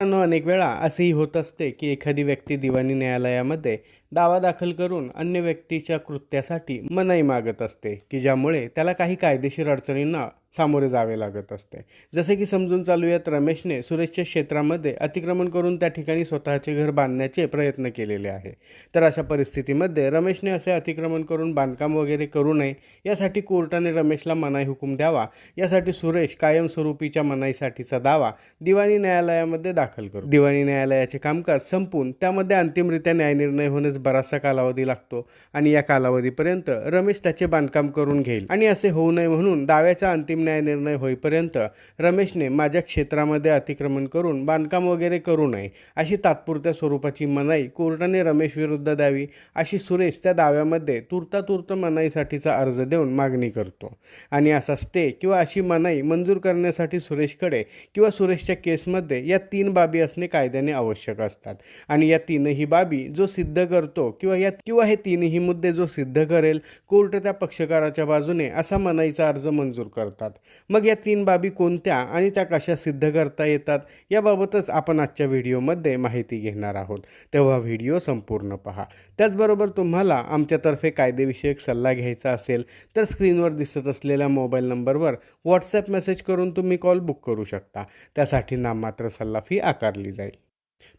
मित्रांनो अनेक वेळा असेही होत असते की एखादी व्यक्ती दिवाणी न्यायालयामध्ये दावा दाखल करून अन्य व्यक्तीच्या कृत्यासाठी मनाई मागत असते की ज्यामुळे त्याला काही कायदेशीर अडचणींना सामोरे जावे लागत असते. जसे की समजून चालूयात रमेशने सुरेशच्या क्षेत्रामध्ये अतिक्रमण करून त्या ठिकाणी स्वतःचे घर बांधण्याचे प्रयत्न केलेले आहे. तर अशा परिस्थितीमध्ये रमेशने असे अतिक्रमण करून बांधकाम वगैरे करू नये यासाठी कोर्टाने रमेशला मनाई हुकूम द्यावा यासाठी सुरेश कायमस्वरूपीच्या मनाईसाठीचा दावा दिवाणी न्यायालयामध्ये दाखल करू. दिवाणी न्यायालयाचे कामकाज संपून त्यामध्ये अंतिमरित्या न्यायनिर्णय होण्यास बराचसा कालावधी लागतो आणि या कालावधीपर्यंत रमेश त्याचे बांधकाम करून घेईल. आणि असे होऊ नये म्हणून दाव्याच्या अंतिम न्याय निर्णय होईपर्यंत रमेशने माझ्या क्षेत्रामध्ये अतिक्रमण करून बांधकाम वगैरे करू नये अशी तात्पुरत्या स्वरूपाची मनाई कोर्टाने रमेश विरुद्ध द्यावी अशी सुरेश त्या दाव्यामध्ये तुर्तातुर्त मनाईसाठीचा अर्ज देऊन मागणी करतो. आणि असा स्टे किंवा अशी मनाई मंजूर करण्यासाठी सुरेशकडे किंवा सुरेशच्या केसमध्ये या तीन बाबी असणे कायद्याने आवश्यक असतात. आणि या तीनही बाबी जो सिद्ध करतो किंवा या किंवा हे तीनही मुद्दे जो सिद्ध करेल कोर्ट त्या पक्षकाराच्या बाजूने असा मनाईचा अर्ज मंजूर करतात. मग या तीन बाबी कोणत्या आणि त्या कशा सिद्ध करता येतात याबाबतच आपण आजच्या व्हिडिओमध्ये माहिती घेणार आहोत. तेव्हा व्हिडिओ संपूर्ण पहा. त्याचबरोबर तुम्हाला आमच्यातर्फे कायदेविषयक सल्ला घ्यायचा असेल तर स्क्रीनवर दिसत असलेल्या मोबाईल नंबरवर व्हॉट्सॲप मेसेज करून तुम्ही कॉल बुक करू शकता. त्यासाठी नाममात्र सल्ला फी आकारली जाईल.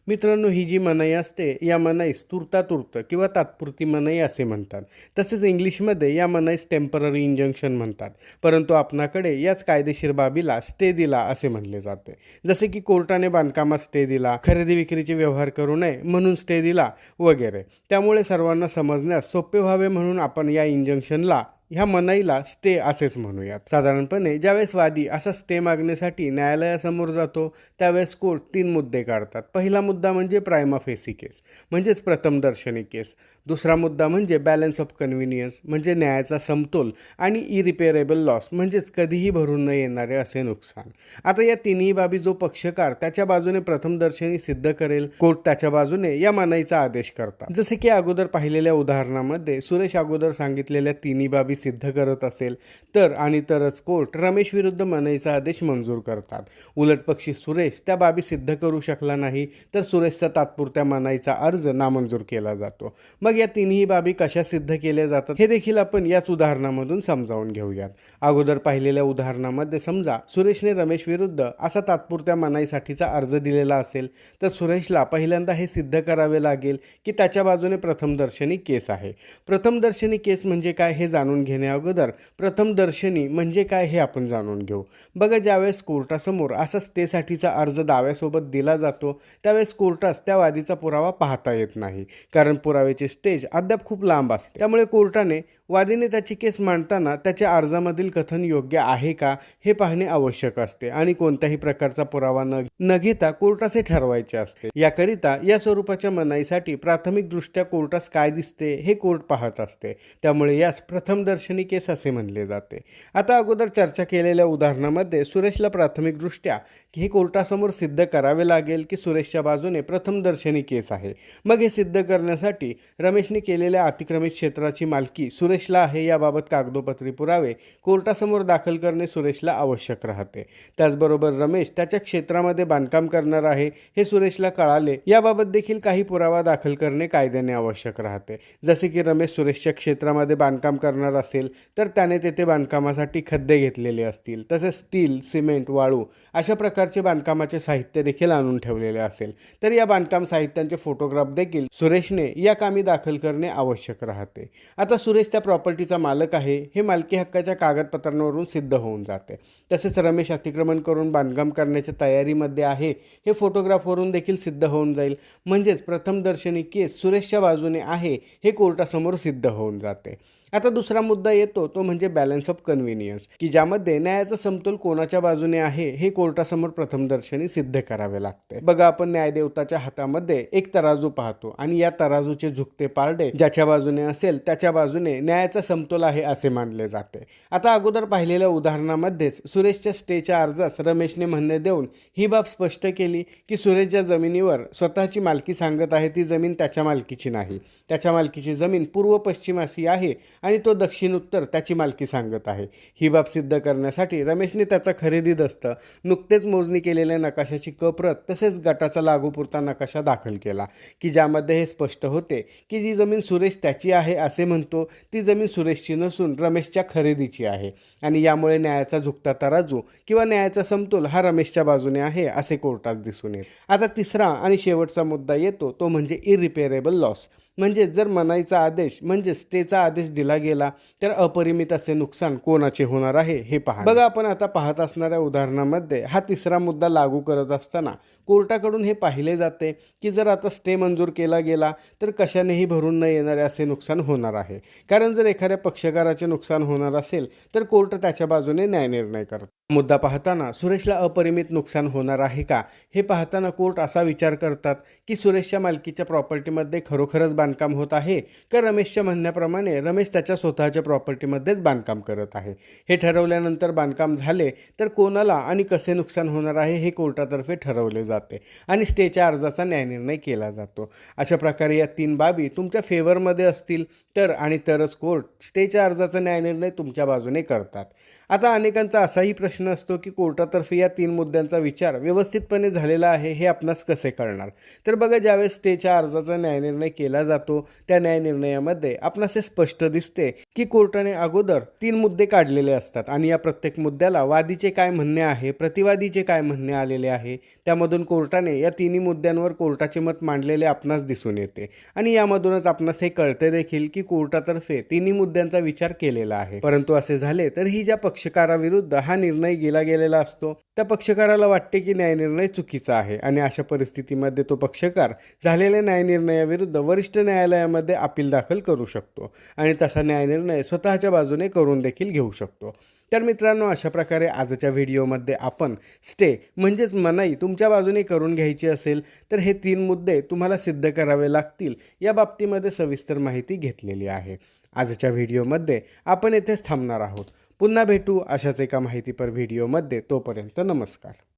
मित्रांनो ही जी मनाई असते या मनाईस तुर्तातुर्त किंवा तात्पुरती मनाई असे म्हणतात. तसेच इंग्लिशमध्ये या मनाईस टेंपररी इंजंक्शन म्हणतात. परंतु आपणाकडे याच कायदेशीर बाबीला स्टे दिला असे म्हणले जाते. जसे की कोर्टाने बांधकामात स्टे दिला खरेदी विक्रीचे व्यवहार करू नये म्हणून स्टे दिला वगैरे. त्यामुळे सर्वांना समजण्यास सोपे व्हावे म्हणून आपण या इंजंक्शनला ह्या मनाईला स्टे असेच म्हणूयात. साधारणपणे ज्यावेळेस वादी असा स्टे मागण्यासाठी न्यायालयासमोर जातो त्यावेळेस कोर्ट तीन मुद्दे काढतात. पहिला मुद्दा म्हणजे प्रायमा फेसी केस म्हणजेच प्रथमदर्शनी केस. दुसरा मुद्दा म्हणजे बॅलन्स ऑफ कन्व्हिनियन्स म्हणजे न्यायाचा समतोल आणि इरिपेरेबल लॉस म्हणजेच कधीही भरून न येणारे असे नुकसान. आता या तिन्ही बाबी जो पक्षकार त्याच्या बाजूने प्रथमदर्शनी सिद्ध करेल कोर्ट त्याच्या बाजूने या मनाईचा आदेश करतात. जसे की अगोदर पाहिलेल्या उदाहरणामध्ये सुरेश अगोदर सांगितलेल्या तिन्ही बाबी सिद्ध करत असेल तर आणि तरच कोर्ट रमेश विरुद्ध मनाईचा आदेश मंजूर करतात. उलटपक्षी सुरेश त्या बाबी सिद्ध करू शकला नाही तर सुरेशचा तात्पुरत्या मनाईचा अर्ज नामंजूर केला जातो. मग या तिन्ही बाबी कशा सिद्ध केल्या जातात हे देखील आपण याच उदाहरणामधून समजावून घेऊयात. अगोदर पाहिलेल्या उदाहरणामध्ये समजा सुरेशने रमेश विरुद्ध असा तात्पुरत्या मनाईसाठीचा अर्ज दिलेला असेल तर सुरेशला पहिल्यांदा हे सिद्ध करावे लागेल की त्याच्या बाजूने प्रथमदर्शनी केस आहे. प्रथमदर्शनी केस म्हणजे काय हे जाणून घ्या अगोदर प्रथमदर्शनी म्हणजे काय हे आपण जाणून घेऊ. बघा ज्यावेळेस कोर्टासमोर असा स्टेसाठीचा अर्ज दाव्यासोबत दिला जातो त्यावेळेस कोर्टास त्या वादीचा पुरावा पाहता येत नाही. कारण पुराव्याची स्टेज अद्याप खूप लांब असते. त्यामुळे कोर्टाने वादीने त्याची केस मांडताना त्याच्या अर्जामधील कथन योग्य आहे का हे पाहणे आवश्यक असते आणि कोणत्याही प्रकारचा पुरावा न न घेता कोर्टाचे ठरवायचे असते. याकरिता या स्वरूपाच्या मनाईसाठी प्राथमिकदृष्ट्या कोर्टास काय दिसते हे कोर्ट पाहत असते. त्यामुळे यास प्रथमदर्शनी केस असे म्हणले जाते. आता अगोदर चर्चा केलेल्या उदाहरणामध्ये सुरेशला प्राथमिकदृष्ट्या हे कोर्टासमोर सिद्ध करावे लागेल की सुरेशच्या बाजूने प्रथमदर्शनी केस आहे. मग हे सिद्ध करण्यासाठी रमेशने केलेल्या अतिक्रमित क्षेत्राची मालकी सुरेश सुरेशला आहे याबाबत कागदोपत्री पुरावे. कोर्टासमोर दाखल करणे सुरेशला आवश्यक राहते. त्याचबरोबर रमेश त्याच्या क्षेत्रामध्ये बांधकाम करणार आहे हे सुरेशला कळाले. याबाबत देखील काही पुरावा दाखल करणे कायद्याने आवश्यक राहते. जसे की रमेश सुरेशच्या क्षेत्रामध्ये बांधकाम करणार असेल तर त्याने तेथे बांधकामासाठी खड्डे घेतलेले असतील तसेच स्टील सिमेंट वाळू अशा प्रकारचे बांधकामाचे साहित्य देखील आणून ठेवलेले असेल. तर या बांधकाम साहित्यांचे फोटोग्राफ देखील सुरेशने या कामी दाखल करणे आवश्यक राहते. आता सुरेश त्या प्रॉपर्टीचा मालक आहे हे मालकी हक्काच्या कागदपत्रांवरून सिद्ध होऊन जाते. तसेच रमेश अतिक्रमण करून बांधकाम करण्याच्या तयारीमध्ये आहे हे फोटोग्राफवरून देखील सिद्ध होऊन जाईल. म्हणजेच प्रथमदर्शनी केस सुरेशच्या बाजूने आहे हे कोर्टासमोर सिद्ध होऊन जाते. आता दुसरा मुद्दा येतो तो म्हणजे बॅलन्स ऑफ कन्व्हिनियन्स की ज्यामध्ये न्यायाचा समतोल कोणाच्या बाजूने आहे हे कोर्टासमोर प्रथमदर्शनी सिद्ध करावे लागते. बघा आपण न्यायदेवताच्या हातामध्ये एक तराजू पाहतो आणि या तराजूचे झुकते पारडे ज्याच्या बाजूने असेल त्याच्या बाजूने न्यायाचा समतोल आहे असे मानले जाते. आता अगोदर पाहिलेल्या उदाहरणामध्येच सुरेशच्या स्टेच्या अर्जास रमेशने म्हणणे देऊन ही बाब स्पष्ट केली की सुरेश ज्या जमिनीवर स्वतःची मालकी सांगत आहे ती जमीन त्याच्या मालकीची नाही. त्याच्या मालकीची जमीन पूर्व पश्चिम अशी आहे आणि तो दक्षिण उत्तर त्याची मालकी सांगत आहे. ही बाब सिद्ध करण्यासाठी रमेशने त्याचा खरेदी दस्त नुकतेच मोजणी केलेल्या नकाशाची कप्रत तसेच गटाचा लागूपुरता नकाशा दाखल केला. की ज्यामध्ये हे स्पष्ट होते की जी जमीन सुरेश त्याची आहे असे म्हणतो ती जमीन सुरेशची नसून रमेशच्या खरेदीची आहे. आणि यामुळे न्यायाचा झुकता तराजू किंवा न्यायाचा समतोल हा रमेशच्या बाजूने आहे असे कोर्टात दिसून येईल. आता तिसरा आणि शेवटचा मुद्दा येतो तो म्हणजे इरिपेरेबल लॉस म्हणजे जर मनाईचा आदेश म्हणजे स्टेचा आदेश दिला गेला तर अपरिमित असे नुकसान कोणाचे होणार आहे हे पहा बघा आपण आता पाहत असणाऱ्या उदाहरणामध्ये हा तिसरा मुद्दा लागू करत असताना कोर्टाकडून हे पाहिले जाते की जर आता स्टे मंजूर केला गेला तर कशानेही भरून न येणारे असे नुकसान होणार आहे. कारण जर एखाद्या पक्षकाराचे नुकसान होणार असेल तर कोर्ट त्याच्या बाजूने न्यायनिर्णय करतो मुद्दा पाहताना सुरेशला अपरिमित नुकसान होणार आहे का? हे पाहताना कोर्ट असा विचार करतात की सुरेशच्या मालकीच्या प्रॉपर्टीमध्ये खरोखरच बांधकाम होत आहे का रमेशच्या म्हणण्याप्रमाणे रमेश त्याच्या स्वतःच्या प्रॉपर्टीमध्येच बांधकाम करत आहे? हे ठरवल्यानंतर बांधकाम झाले तर कोणाला आणि कसे नुकसान होणार आहे हे कोर्टातर्फे ठरवले जाते आणि स्टेच्या अर्जाचा न्यायनिर्णय केला जातो. अशा प्रकारे या तीन बाबी तुमच्या फेवरमध्ये असतील तर आणि तरच कोर्ट स्टेच्या अर्जाचा न्यायनिर्णय तुमच्या बाजूने करतात. आता अनेकांचा असाही प्रश्न असतो की कोर्टातर्फे या तीन मुद्द्यांचा विचार व्यवस्थितपणे झालेला आहे हे आपणास कसे कळणार? तर बघा ज्यावेळेस स्टेच्या अर्जाचा न्यायनिर्णय केला जातो त्या न्यायनिर्णयामध्ये आपणास हे स्पष्ट दिसते की कोर्टाने अगोदर तीन मुद्दे काढलेले असतात आणि या प्रत्येक मुद्द्याला वादीचे काय म्हणणे आहे प्रतिवादीचे काय म्हणणे आलेले आहे त्यामधून कोर्टाने या तिन्ही मुद्द्यांवर कोर्टाचे मत मांडलेले आपणास दिसून येते. आणि यामधूनच आपणास हे कळते देखील की कोर्टातर्फे तिन्ही मुद्द्यांचा विचार केलेला आहे. परंतु असे झाले तर ही ज्या पक्षकाराविरुद्ध हा निर्णय गेला गेलेला असतो त्या पक्षकाराला वाटते की न्यायनिर्णय चुकीचा आहे. आणि अशा परिस्थितीमध्ये तो पक्षकार झालेल्या न्यायनिर्णयाविरुद्ध वरिष्ठ न्यायालयामध्ये अपील दाखल करू शकतो आणि तसा न्यायनिर्णय स्वतःच्या बाजूने करून देखील घेऊ शकतो. तर मित्रांनो अशा प्रकारे आजच्या व्हिडिओमध्ये आपण स्टे म्हणजेच मनाई तुमच्या बाजूने करून घ्यायची असेल तर हे तीन मुद्दे तुम्हाला सिद्ध करावे लागतील या बाबतीमध्ये सविस्तर माहिती घेतलेली आहे. आजच्या व्हिडिओमध्ये आपण येथेच थांबणार आहोत. पुन्हा भेटू अशाच एका माहितीपर व्हिडिओमध्ये. तोपर्यंत नमस्कार.